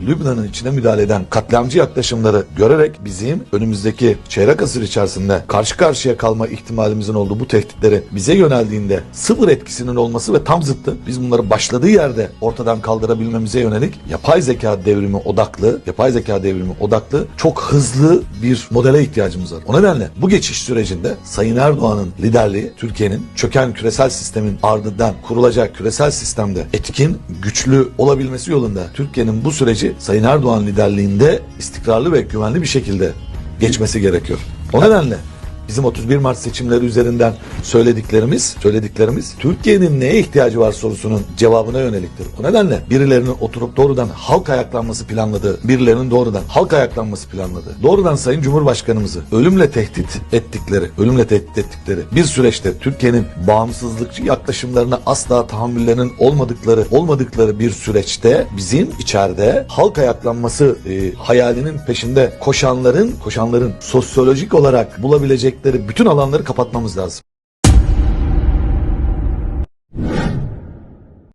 Lübnan'ın içine müdahale eden katliamcı yaklaşımları görerek bizim önümüzdeki çeyrek asır içerisinde karşı karşıya kalma ihtimalimizin olduğu bu tehditleri bize yöneldiğinde sıfır etkisinin olması ve tam zıttı. Biz bunları başladığı yerde ortadan kaldırabilmemize yönelik yapay zeka devrimi odaklı, yapay zeka devrimi odaklı çok hızlı bir modele ihtiyacımız var. O nedenle bu geçiş sürecinde Sayın Erdoğan'ın liderliği Türkiye'nin çöken küresel sistemin ardından kurulacak küresel sistemde etkin, güçlü olabilmesi yolunda Türkiye'nin bu süreci Sayın Erdoğan liderliğinde istikrarlı ve güvenli bir şekilde geçmesi gerekiyor. O nedenle bizim 31 Mart seçimleri üzerinden söylediklerimiz, söylediklerimiz Türkiye'nin neye ihtiyacı var sorusunun cevabına yöneliktir. O nedenle birilerinin oturup doğrudan halk ayaklanması planladığı, birilerinin doğrudan halk ayaklanması planladığı, doğrudan Sayın Cumhurbaşkanımızı ölümle tehdit ettikleri, ölümle tehdit ettikleri bir süreçte Türkiye'nin bağımsızlıkçı yaklaşımlarına asla tahammüllerinin olmadıkları, olmadıkları bir süreçte bizim içeride halk ayaklanması e, hayalinin peşinde koşanların, koşanların sosyolojik olarak bulabilecekleri bütün alanları kapatmamız lazım.